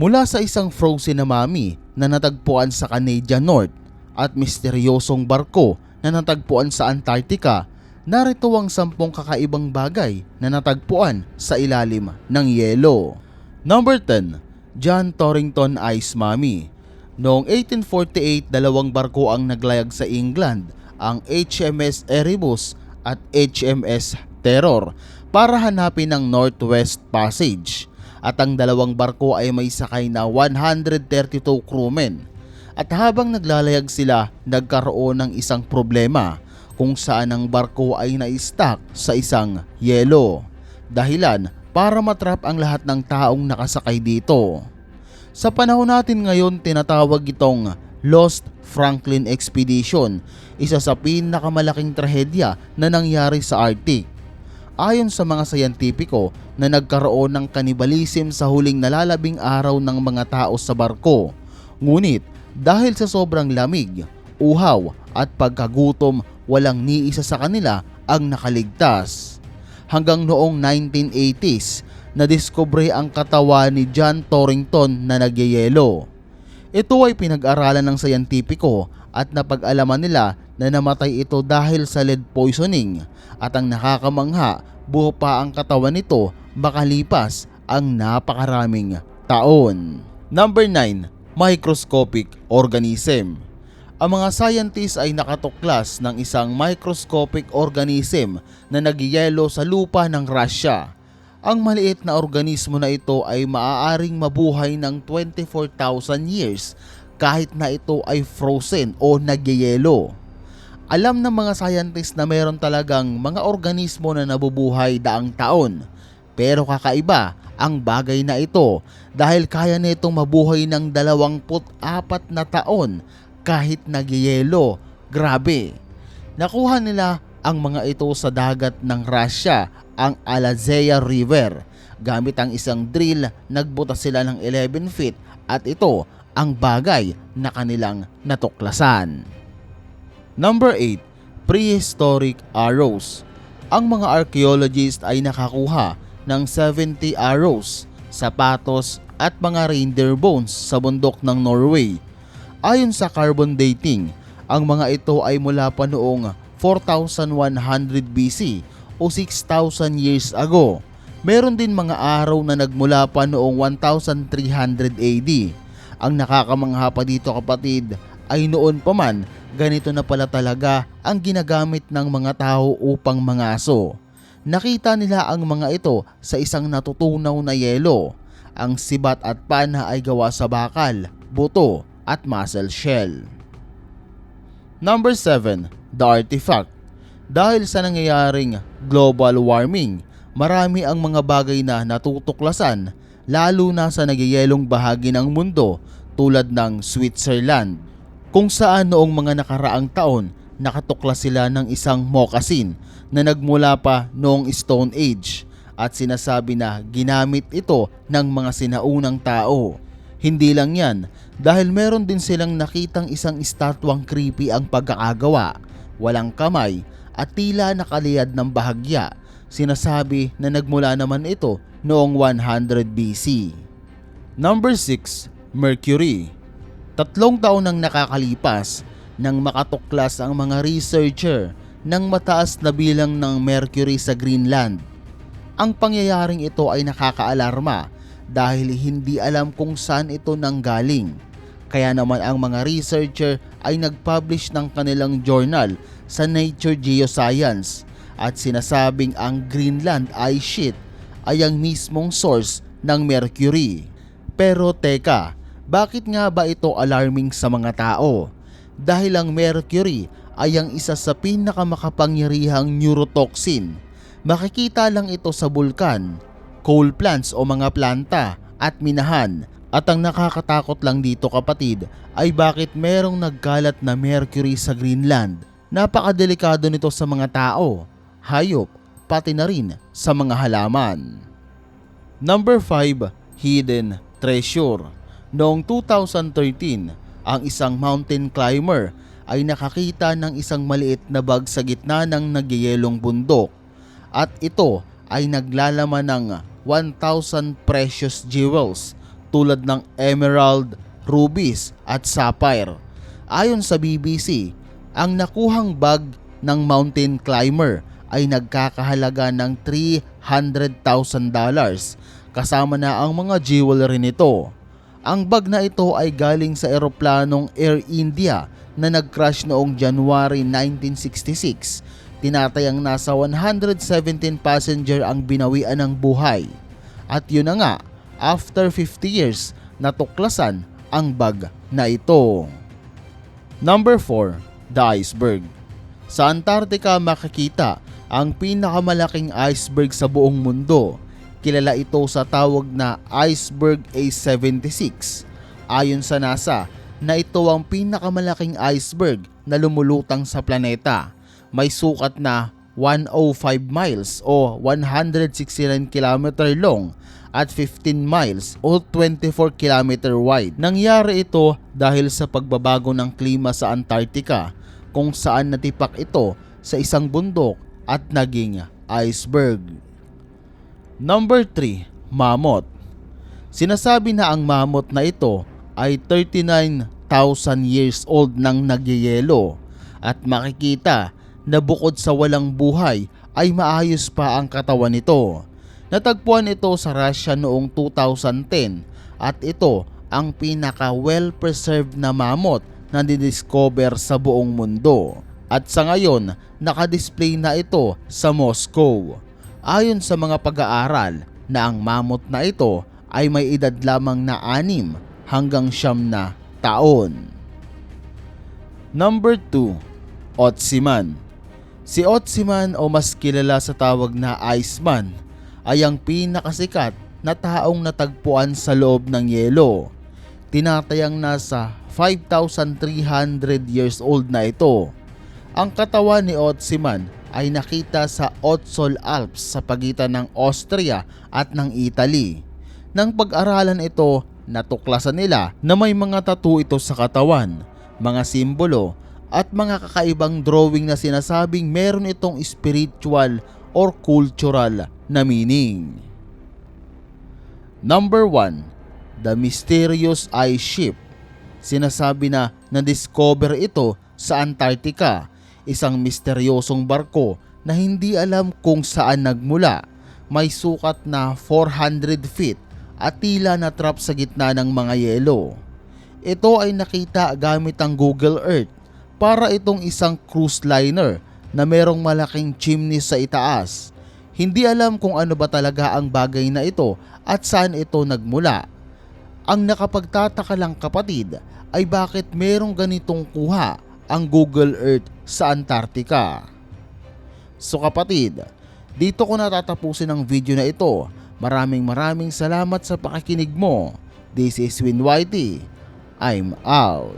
Mula sa isang frozen na mami na natagpuan sa Canadian North at misteryosong barko na natagpuan sa Antarctica, narito ang sampung kakaibang bagay na natagpuan sa ilalim ng yelo. Number 10. John Torrington Ice Mummy Noong 1848, dalawang barko ang naglayag sa England, ang HMS Erebus at HMS Terror para hanapin ang Northwest Passage at ang dalawang barko ay may sakay na 132 crewmen. At habang naglalayag sila, nagkaroon ng isang problema kung saan ang barko ay na-stuck sa isang yelo. Dahilan para matrap ang lahat ng taong nakasakay dito. Sa panahon natin ngayon, tinatawag itong Lost Franklin Expedition, isa sa pinakamalaking trahedya na nangyari sa Arctic. Ayon sa mga sayantipiko na nagkaroon ng kanibalism sa huling nalalabing araw ng mga tao sa barko. Ngunit dahil sa sobrang lamig, uhaw at pagkagutom, walang ni isa sa kanila ang nakaligtas. Hanggang noong 1980s, nadiskubre ang katawan ni John Torrington na nagyayelo. Ito ay pinag-aralan ng sayantipiko at napag-alaman nila na namatay ito dahil sa lead poisoning at ang nakakamangha buo pa ang katawan nito makalipas ang napakaraming taon. Number 9. Microscopic Organism Ang mga scientists ay nakatuklas ng isang microscopic organism na nagyayelo sa lupa ng Russia. Ang maliit na organismo na ito ay maaaring mabuhay ng 24,000 years kahit na ito ay frozen o nagyayelo. Alam ng mga scientists na meron talagang mga organismo na nabubuhay daang taon. Pero kakaiba ang bagay na ito dahil kaya nitong mabuhay ng 24 na taon kahit nagyayelo. Grabe. Nakuha nila ang mga ito sa dagat ng Russia, ang Alazea River. Gamit ang isang drill, nagbuta sila ng 11 feet at ito ang bagay na kanilang natuklasan. Number 8. Prehistoric arrows. Ang mga archaeologist ay nakakuha ng 70 arrows, sapatos at mga reindeer bones sa bundok ng Norway. Ayon sa carbon dating, ang mga ito ay mula pa noong 4100 BC o 6,000 years ago. Meron din mga araw na nagmula pa noong 1300 AD. Ang nakakamangha pa dito kapatid ay noon pa man ganito na pala talaga ang ginagamit ng mga tao upang mangaso. Nakita nila ang mga ito sa isang natutunaw na yelo. Ang sibat at pana ay gawa sa bakal, buto at muscle shell. Number 7. The Artifact Dahil sa nangyayaring global warming, marami ang mga bagay na natutuklasan lalo na sa nagyayelong bahagi ng mundo tulad ng Switzerland kung saan noong mga nakaraang taon nakatuklas sila ng isang moccasin na nagmula pa noong Stone Age at sinasabi na ginamit ito ng mga sinaunang tao. Hindi lang yan, dahil meron din silang nakitang isang estatwang creepy ang pagkakagawa, walang kamay at tila nakaliyad ng bahagya. Sinasabi na nagmula naman ito noong 100 BC. Number 6. Mercury Tatlong taon nang nakakalipas nang makatuklas ang mga researcher ng mataas na bilang ng mercury sa Greenland. Ang pangyayaring ito ay nakakaalarma dahil hindi alam kung saan ito nanggaling. Kaya naman ang mga researcher ay nag-publish ng kanilang journal sa Nature Geoscience at sinasabing ang Greenland ice sheet ay ang mismong source ng mercury. Pero teka, bakit nga ba ito alarming sa mga tao? Dahil ang mercury ay ang isa sa pinakamakapangyarihang neurotoxin. Makikita lang ito sa bulkan, coal plants o mga planta at minahan. At ang nakakatakot lang dito kapatid ay bakit merong nagkalat na mercury sa Greenland. Napakadelikado nito sa mga tao, hayop, pati na rin sa mga halaman. Number 5. Hidden Treasure Noong 2013, ang isang mountain climber ay nakakita ng isang maliit na bag sa gitna ng nagyayelong bundok at ito ay naglalaman ng 1,000 precious jewels tulad ng emerald, rubies at sapphire. Ayon sa BBC, ang nakuhang bag ng mountain climber ay nagkakahalaga ng $300,000 kasama na ang mga jewelry nito. Ang bag na ito ay galing sa eroplanong Air India na nag-crash noong January 1966. Tinatayang nasa 117 passenger ang binawian ng buhay. At yun na nga, after 50 years, natuklasan ang bag na ito. Number 4, the iceberg. Sa Antarctica makikita ang pinakamalaking iceberg sa buong mundo. Kilala ito sa tawag na Iceberg A76. Ayon sa NASA, na ito ang pinakamalaking iceberg na lumulutang sa planeta. May sukat na 105 miles o 169 km long at 15 miles o 24 km wide. Nangyari ito dahil sa pagbabago ng klima sa Antarctica kung saan natipak ito sa isang bundok at naging iceberg. Number 3, mammoth. Sinasabi na ang mammoth na ito ay 39,000 years old nang nagyayelo at makikita na bukod sa walang buhay ay maayos pa ang katawan nito. Natagpuan ito sa Russia noong 2010 at ito ang pinaka well-preserved na mammoth na didiscover sa buong mundo. At sa ngayon, nakadisplay na ito sa Moscow. Ayon sa mga pag-aaral na ang mammoth na ito ay may edad lamang na anim hanggang siyam na taon. Number 2, Otsiman. Si Otsiman o mas kilala sa tawag na Iceman ay ang pinakasikat na taong natagpuan sa loob ng yelo. Tinatayang nasa 5,300 years old na ito. Ang katawan ni Otsiman ay nakita sa Otsol Alps sa pagitan ng Austria at ng Italy. Nang pag-aralan ito, natuklasan nila na may mga tattoo ito sa katawan, mga simbolo at mga kakaibang drawing na sinasabing meron itong spiritual or cultural na meaning. Number 1, the mysterious ice ship. Sinasabi na na-discover ito sa Antarctica, isang misteryosong barko na hindi alam kung saan nagmula. May sukat na 400 feet at tila na trap sa gitna ng mga yelo. Ito ay nakita gamit ang Google Earth para itong isang cruise liner na merong malaking chimney sa itaas. Hindi alam kung ano ba talaga ang bagay na ito at saan ito nagmula. Ang nakapagtataka lang kapatid ay bakit merong ganitong kuha ang Google Earth sa Antarctica. So kapatid, dito ko natatapusin ang video na ito. Maraming maraming salamat sa pakikinig mo. This is Win Whitey. I'm out.